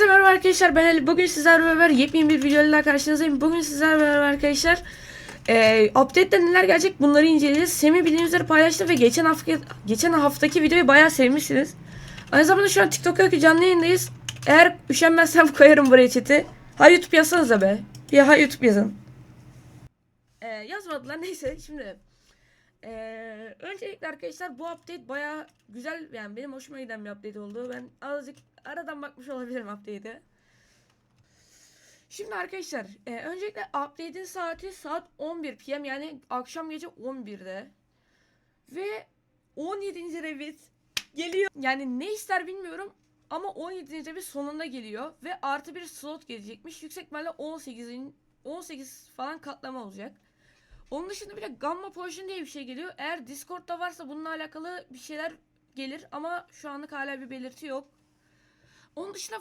Hepinize merhaba arkadaşlar ben Ali. Bugün sizlerle beraber yepyeni bir videoyla karşınızdayım. Bugün sizlerle beraber arkadaşlar e, update'de neler gelecek bunları inceleyeceğiz. Semih bildiğiniz üzere paylaştı ve geçen hafta geçen haftaki videoyu bayağı sevmişsiniz. Aynı zamanda şu an TikTok'taki canlı yayındayız. Eğer üşenmezsem koyarım buraya chat'i. Ha YouTube yazsanıza be. Ya ha YouTube yazın. E, yazmadılar neyse şimdi. Ee, öncelikle arkadaşlar bu update baya güzel yani benim hoşuma giden bir update oldu. Ben azıcık aradan bakmış olabilirim update'e. Şimdi arkadaşlar e, öncelikle update'in saati saat 11 PM yani akşam gece 11'de. Ve 17. Revit geliyor. Yani ne ister bilmiyorum ama 17. Revit sonunda geliyor ve artı bir slot gelecekmiş. Yüksek ihtimalle 18'in 18 falan katlama olacak. Onun dışında bir de Gamma Potion diye bir şey geliyor. Eğer Discord'da varsa bununla alakalı bir şeyler gelir ama şu anlık hala bir belirti yok. Onun dışında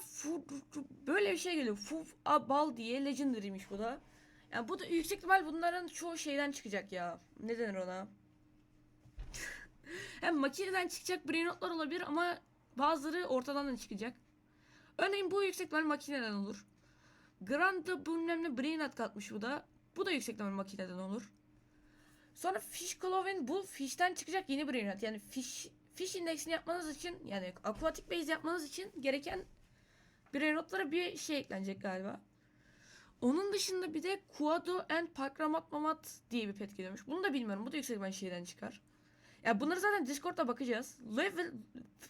böyle bir şey geliyor. Fu Bal diye Legendary'miş bu da. Yani bu da yüksek ihtimal bunların çoğu şeyden çıkacak ya. Ne denir ona? Hem makineden çıkacak brainotlar olabilir ama bazıları ortadan da çıkacak. Örneğin bu yüksek ihtimal makineden olur. Grand'da bilmem ne brainot katmış bu da. Bu da yüksek ihtimal makineden olur. Sonra Fish Cloven bu fish'ten çıkacak yeni bir ünit. Yani fish fish indeksini yapmanız için yani aquatic base yapmanız için gereken brainotlara bir şey eklenecek galiba. Onun dışında bir de Kuado and Pakramat Mamat diye bir pet geliyormuş. Bunu da bilmiyorum. Bu da yüksek ben şeyden çıkar. Ya bunları zaten Discord'da bakacağız. Level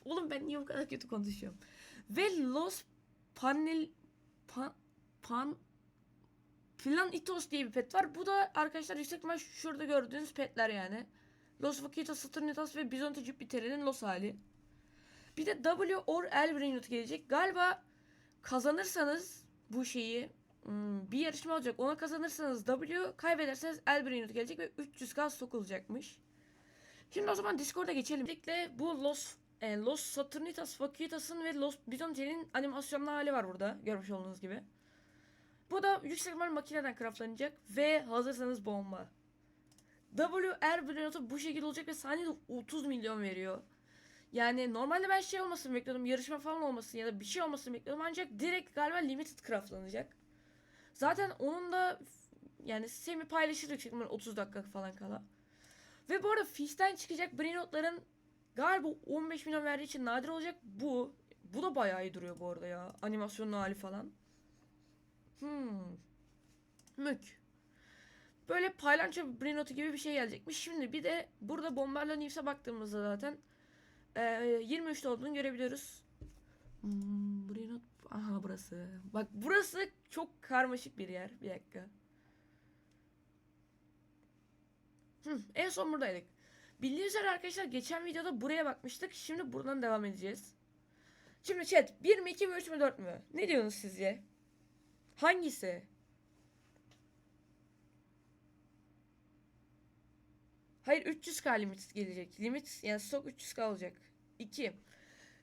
oğlum ben niye bu kadar kötü konuşuyorum. Ve Los Panel pan, pan Plan Itos diye bir pet var. Bu da arkadaşlar yüksek ihtimal şurada gördüğünüz petler yani. Los Vaquitas, Saturnitas ve Bizonte Jupiter'in Los hali. Bir de W or L Brainroot gelecek. Galiba kazanırsanız bu şeyi hmm, bir yarışma olacak. Ona kazanırsanız W, kaybederseniz L Brainroot gelecek ve 300k sokulacakmış. Şimdi o zaman Discord'a geçelim. Öncelikle bu Los e, Los Saturnitas, Vaquitas'ın ve Los Bizonte'nin animasyonlu hali var burada. Görmüş olduğunuz gibi. Bu da yüksek ihtimal makineden craftlanacak ve hazırsanız bomba. WR Brilliant'ı bu şekilde olacak ve saniyede 30 milyon veriyor. Yani normalde ben şey olmasını bekliyordum, yarışma falan olmasın ya da bir şey olmasını bekliyordum ancak direkt galiba limited craftlanacak. Zaten onun da yani semi paylaşır yüksek ihtimal 30 dakika falan kala. Ve bu arada Fish'ten çıkacak Brilliant'ların galiba 15 milyon verdiği için nadir olacak bu. Bu da bayağı iyi duruyor bu arada ya. Animasyonlu hali falan. Hmm. Mük. Böyle paylanço brinotu gibi bir şey gelecekmiş. Şimdi bir de burada Bomberlo News'e baktığımızda zaten e, 23'te olduğunu görebiliyoruz. Hmm, Brinot aha burası. Bak burası çok karmaşık bir yer. Bir dakika. Hmm, en son buradaydık. Bildiğiniz üzere arkadaşlar geçen videoda buraya bakmıştık. Şimdi buradan devam edeceğiz. Şimdi chat 1 mi 2 mi 3 mü 4 mü? Ne diyorsunuz sizce? Hangisi? Hayır 300k limit gelecek. Limit yani stok 300k olacak. 2.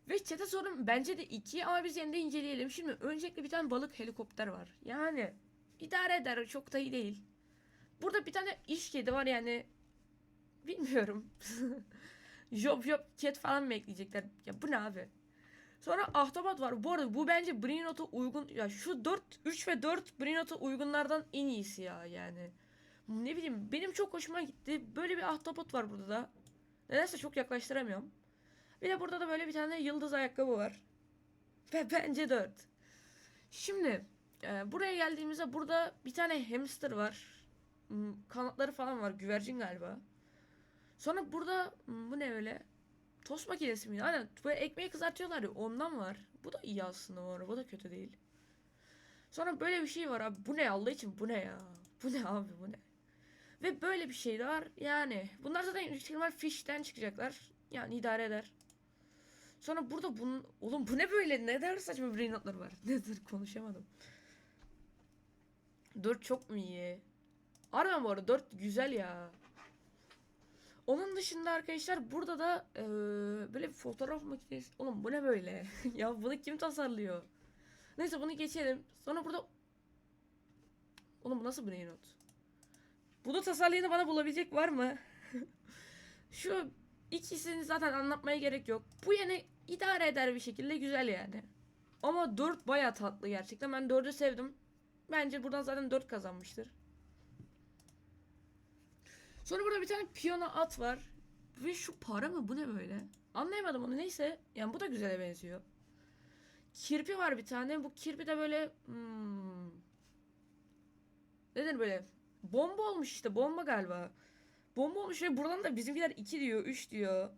Ve chat'e sorun bence de 2 ama biz yine de inceleyelim. Şimdi öncelikle bir tane balık helikopter var. Yani idare eder çok da iyi değil. Burada bir tane iş kedi var yani bilmiyorum. job job cat falan mı ekleyecekler? Ya bu ne abi? Sonra Ahtapot var. Bu arada bu bence Brinot'a uygun. Ya şu 4, 3 ve 4 Brinot'a uygunlardan en iyisi ya yani. Ne bileyim benim çok hoşuma gitti. Böyle bir Ahtapot var burada da. Nedense çok yaklaştıramıyorum. Bir de burada da böyle bir tane yıldız ayakkabı var. Ve bence 4. Şimdi e, buraya geldiğimizde burada bir tane hamster var. Hmm, Kanatları falan var. Güvercin galiba. Sonra burada hmm, bu ne öyle? Tost makinesi miydi? Aynen. Böyle ekmeği kızartıyorlar ya ondan var. Bu da iyi aslında arada. Bu da kötü değil. Sonra böyle bir şey var abi. Bu ne Allah için bu ne ya? Bu ne abi bu ne? Ve böyle bir şey var. Yani bunlar zaten yüksek ihtimal fish'ten çıkacaklar. Yani idare eder. Sonra burada bunun... Oğlum bu ne böyle? Ne kadar saçma brain notları var. Nedir konuşamadım. 4 çok mu iyi? Harbiden bu arada 4 güzel ya. Onun dışında arkadaşlar burada da eee, böyle bir fotoğraf makinesi. Oğlum bu ne böyle? ya bunu kim tasarlıyor? Neyse bunu geçelim. Sonra burada Oğlum bu nasıl brain not? Bunu tasarlayanı bana bulabilecek var mı? Şu ikisini zaten anlatmaya gerek yok. Bu yine idare eder bir şekilde güzel yani. Ama 4 baya tatlı gerçekten. Ben 4'ü sevdim. Bence buradan zaten 4 kazanmıştır. Sonra burada bir tane piyano at var. Ve şu para mı? Bu ne böyle? Anlayamadım onu. Neyse. Yani bu da güzele benziyor. Kirpi var bir tane. Bu kirpi de böyle hmm, nedir böyle? Bomba olmuş işte. Bomba galiba. Bomba olmuş ve buradan da bizimkiler 2 diyor, 3 diyor.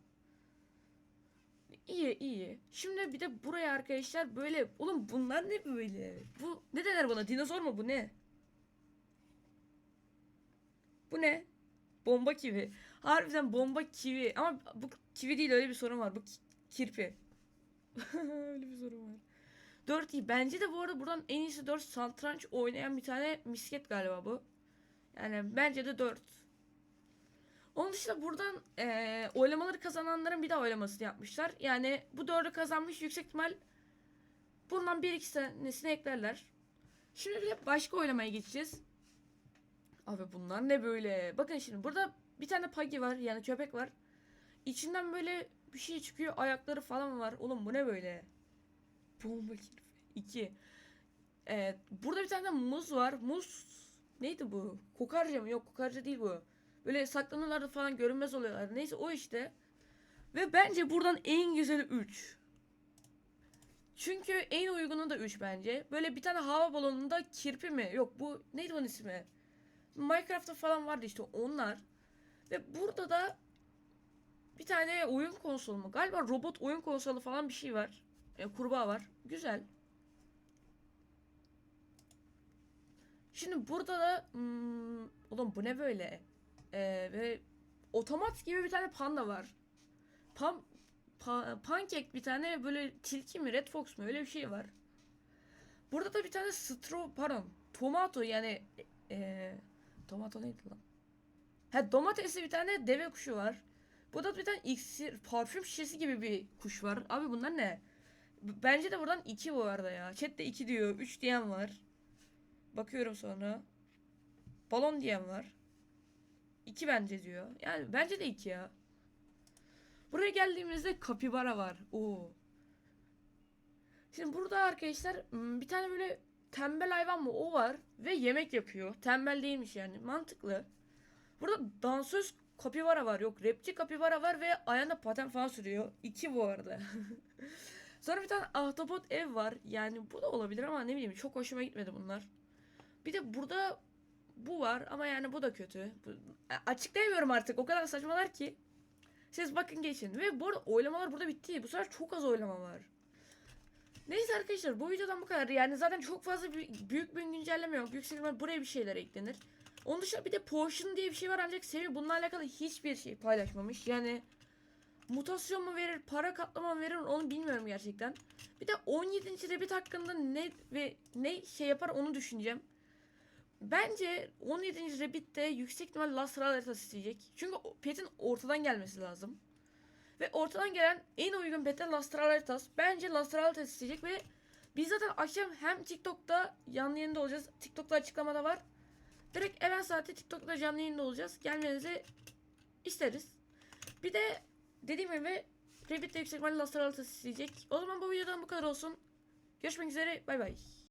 İyi iyi. Şimdi bir de buraya arkadaşlar böyle oğlum bunlar ne böyle? Bu ne derler buna? Dinozor mu bu ne? Bu ne? Bomba kivi. Harbiden bomba kivi. Ama bu kivi değil öyle bir sorun var. Bu ki- kirpi. öyle bir sorun var. 4 iyi. Bence de bu arada buradan en iyisi 4 satranç oynayan bir tane misket galiba bu. Yani bence de 4. Onun dışında buradan eee oylamaları kazananların bir daha oylamasını yapmışlar. Yani bu 4'ü kazanmış yüksek ihtimal bundan bir iki tanesini eklerler. Şimdi de başka oylamaya geçeceğiz. Abi bunlar ne böyle? Bakın şimdi burada bir tane pagi var yani köpek var. İçinden böyle bir şey çıkıyor ayakları falan var. Oğlum bu ne böyle? Bomba kirpi. 2. Evet, burada bir tane de muz var. Muz neydi bu? Kokarca mı? Yok kokarca değil bu. Böyle saklanırlardı falan görünmez oluyorlar. Neyse o işte. Ve bence buradan en güzeli 3. Çünkü en uygunu da 3 bence. Böyle bir tane hava balonunda kirpi mi? Yok bu neydi onun ismi? Minecraft'ta falan vardı işte onlar. Ve burada da bir tane oyun konsolu mu? Galiba robot oyun konsolu falan bir şey var. E, kurbağa var. Güzel. Şimdi burada da hmm, oğlum bu ne böyle? Ee, ve otomat gibi bir tane panda var. Pan, pa, pankek bir tane böyle tilki mi red fox mu öyle bir şey var. Burada da bir tane stro pardon tomato yani ee, tomato neydi lan? Ha domatesli bir tane deve kuşu var. Burada da bir tane iksir parfüm şişesi gibi bir kuş var. Abi bunlar ne? Bence de buradan 2 bu arada ya. Chat'te 2 diyor. 3 diyen var. Bakıyorum sonra. Balon diyen var. 2 bence diyor. Yani bence de 2 ya. Buraya geldiğimizde kapibara var. Oo. Şimdi burada arkadaşlar hmm, bir tane böyle tembel hayvan mı o var ve yemek yapıyor. Tembel değilmiş yani. Mantıklı. Burada dansöz kapibara var. Yok rapçi kapibara var ve ayağında paten falan sürüyor. 2 bu arada. Sonra bir tane ahtapot ev var. Yani bu da olabilir ama ne bileyim çok hoşuma gitmedi bunlar. Bir de burada bu var ama yani bu da kötü. Bu, A- açıklayamıyorum artık. O kadar saçmalar ki. Siz bakın geçin. Ve bu arada oylamalar burada bitti. Bu sefer çok az oylama var. Neyse arkadaşlar bu videodan bu kadar. Yani zaten çok fazla büyük bir güncelleme yok. Yüksek ihtimal buraya bir şeyler eklenir. Onun dışında bir de Potion diye bir şey var ancak Semih bununla alakalı hiçbir şey paylaşmamış. Yani mutasyon mu verir, para katlama mı verir onu bilmiyorum gerçekten. Bir de 17. Rabbit hakkında ne ve ne şey yapar onu düşüneceğim. Bence 17. Rabbit'te yüksek ihtimal Lastral haritası isteyecek. Çünkü petin ortadan gelmesi lazım. Ve ortadan gelen en uygun pete Lastral haritası. Bence Lastral haritası isteyecek ve biz zaten akşam hem TikTok'ta canlı yayında olacağız. TikTok'ta açıklamada var. Direkt evvel saati TikTok'ta canlı yayında olacağız. Gelmenizi isteriz. Bir de dediğim gibi Rabbit'te yüksek ihtimalle Lastral haritası isteyecek. O zaman bu videodan bu kadar olsun. Görüşmek üzere. Bay bay.